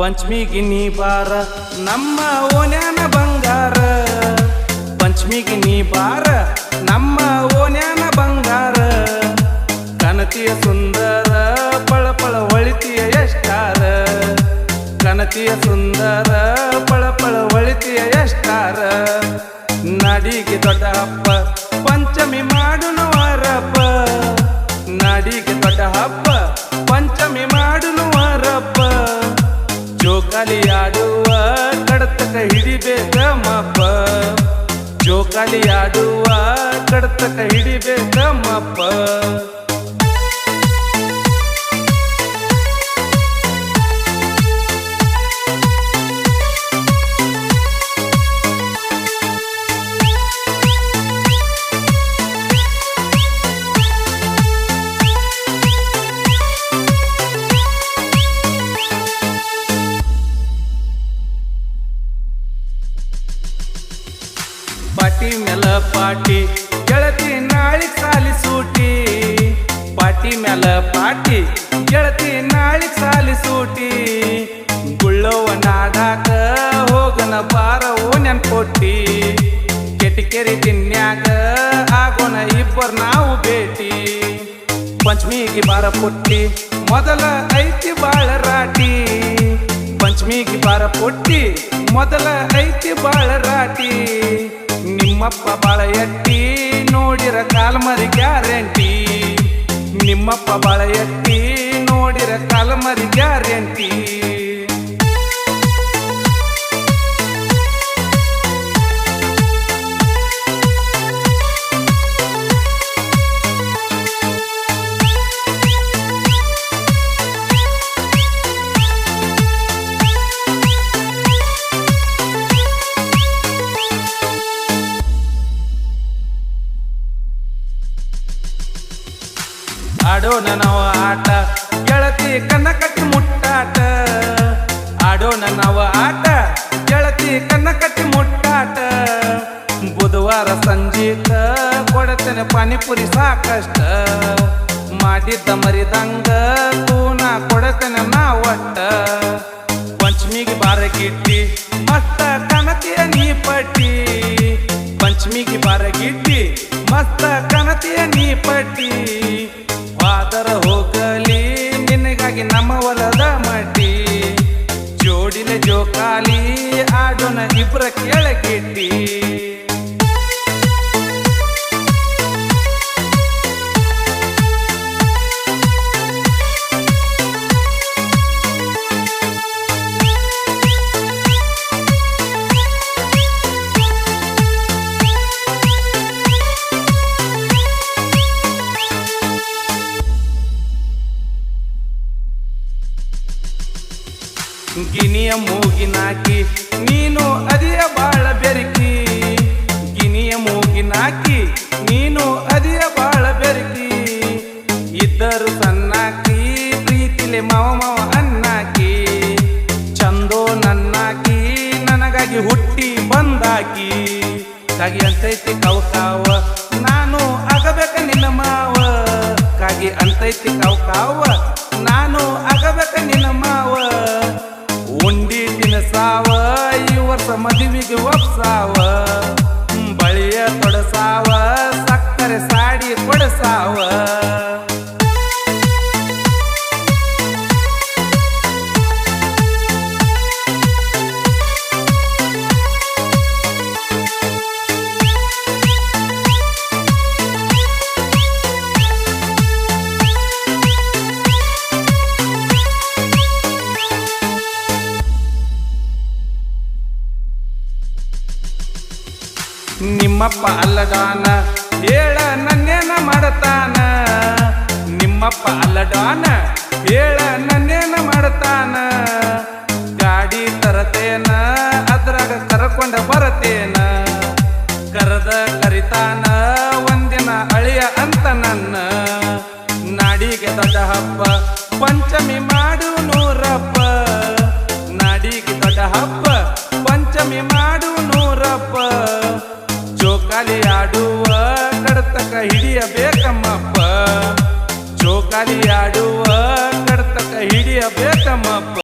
ಪಂಚಮಿಗಿ ನೀ ಬಾರ, ನಮ್ಮ ಓನ್ಯಾನ ಬಂಗಾರ. ಪಂಚಮಿಗೆ ನೀ ಬಾರ, ನಮ್ಮ ಓನ್ಯಾನ ಬಂಗಾರ. ಕನತಿಯ ಸುಂದರ ಪಳಪಳ ಹೊಳಿತಿಯ ಎಷ್ಟಾರ. ಕನತಿಯ ಸುಂದರ ಪಳಪಳ ಹೊಳಿತಿಯ ಎಷ್ಟಾರ. ನಡಿಗೆ ದೊಡ್ಡ ಹಬ್ಬ, ಪಂಚಮಿ ಮಾಡುನು ವಾರಪ್ಪ ನಾಡಿಗೆ ದೊಡ್ಡ ಹಬ್ಬ, ಪಂಚಮಿ ವಾರಪ್ಪ ಜೋಕಾಲಿ ಆಡುವ ಕಡತಕ ಹಿಡಿಬೇಕ ಮಪ್ಪ ಜೋಕಾಲಿ ಆಡುವ ಕಡತಕ ಹಿಡಿಬೇಕ ಮಪ್ಪ ಪಾಟಿ ಗೆಳತಿ ನಾಳಿಗ್ ಸಾಲಿ ಸೂಟಿ. ಗುಳ್ಳವ ನಾಡಾಕ ಹೋಗನ ಬಾರವು ನೆನ್ಕೊಟ್ಟಿ ಕೊಟ್ಟಿ ಕೆಟಿಕೆರಿ ತಿನ್ಯಾಗ ಆಗೋಣ ನಾ ನಾವು ಭೇಟಿ. ಪಂಚಮಿಗೆ ಬಾರ ಪುಟ್ಟಿ, ಮೊದಲ ಐತಿ ಬಾಳ ರಾಟಿ. ಪಂಚಮಿಗೆ ಬಾರ ಪುಟ್ಟಿ, ಮೊದಲ ಐತಿ ಬಾಳ ರಾಟಿ. ನಿಮ್ಮಪ್ಪ ಬಾಳ ಎಟ್ಟಿ, ನೋಡಿರ ಕಾಲ್ಮರಿ ಗ್ಯಾರಂಟಿ. ನಿಮ್ಮಪ್ಪ ಬಾಳ ನೋಡಿರ ಕಾಲ್ಮರಿ ಗ್ಯಾರಂಟಿ. ಆಡೋಣ ನಾವು ಆಟ. ಗೆಳತಿ ಕನ್ನ ಕಟ್ಟಿ ಮುಟ್ಟಾಟ. ಆಡೋಣ ನಾವು ಆಟ. ಗೆಳತಿ ಕನ್ನ ಕಟ್ಟಿ ಮುಟ್ಟಾಟ. ಬುಧವಾರ ಸಂಜೀತ, ಕೊಡತೇನೆ ಪಾನಿಪುರಿ ಸಾಕಷ್ಟ. ಮಾಡಿದ್ದ ಮರಿದಂಗ, ತೂನ ಕೊಡತೇನೆ ನಾವು ಪಂಚಮಿಗೆ ಬಾರ ಗಿಟ್ಟಿ ಮಸ್ತ ಕನತಿಯ ನೀ ಪಟ್ಟಿ. ಪಂಚಮಿಗೆ ಬಾರ ಗಿಟ್ಟಿ ಮಸ್ತ ಕನತಿಯ ನೀ ಪಟ್ಟಿ. ಫಾದರ ಹೋಗಲಿ ನಿನಗಾಗಿ ನಮ್ಮ ಹೊಲದ ಮಟ್ಟಿ. ಜೋಡಿನ ಜೋಕಾಲಿ ಆಡೋಣ ಇಬ್ರ ಕೆಳಗಿಟ್ಟಿ. ಗಿನಿಯ ಮೂಗಿನಾಕಿ, ನೀನು ಅದಿಯ ಬಾಳ ಬೆರಕಿ. ಗಿನಿಯ ಮೂಗಿನಾಕಿ, ನೀನು ಅದಿಯ ಬಾಳ ಬೆರಕಿ. ಇದ್ದರು ಸಣ್ಣಾಕಿ, ಪ್ರೀತಿಲೆ ಮಾವ ಮಾವ ಅನ್ನಾಕಿ ಚಂದೋ ನನ್ನಾಕಿ, ನನಗಾಗಿ ಹುಟ್ಟಿ ಬಂದಾಕಿ. ಕಾಗಿ ಅಂತೈತಿ ಕೌಕಾವ, ನಾನು ಆಗಬೇಕ ನಿನ್ನ ಮಾವ. ಕಾಗಿ ಅಂತೈತಿ ಕಾವು ಮದುವೆಗೆ ಒಪ್ಸಾವ ನಿಮ್ಮಪ್ಪ ಅಲ್ಲಡಾನ ಹೇಳ ನನ್ನೇನ ಮಾಡತಾನ. ನಿಮ್ಮಪ್ಪ ಅಲ್ಲಡಾನ ಹೇಳ ನನ್ನೇನ ಮಾಡತಾನ. ಗಾಡಿ ತರತೇನ, ಅದ್ರಾಗ ಕರ್ಕೊಂಡ ಬರತೇನ. ಕರೆದ ಕರಿತಾನ, ಒಂದಿನ ಅಳಿಯ ಅಂತ ನನ್ನ. ನಾಡಿಗೆ ದೊಡ್ಡ ಹಬ್ಬ, ಪಂಚಮಿ ಮಾಡು ನೂರಪ್ಪ. ನಾಡಿಗೆ ದೊಡ್ಡ ಹಬ್ಬ ಜೋಕಾಲಿ ಆಡುವ ಕಡತಕ ಹಿಡಿಯಬೇಕಮ್ಮಪ್ಪ. ಜೋಕಾಲಿ ಆಡುವ ಕಡತಕ ಹಿಡಿಯಬೇಕಮ್ಮಪ್ಪ.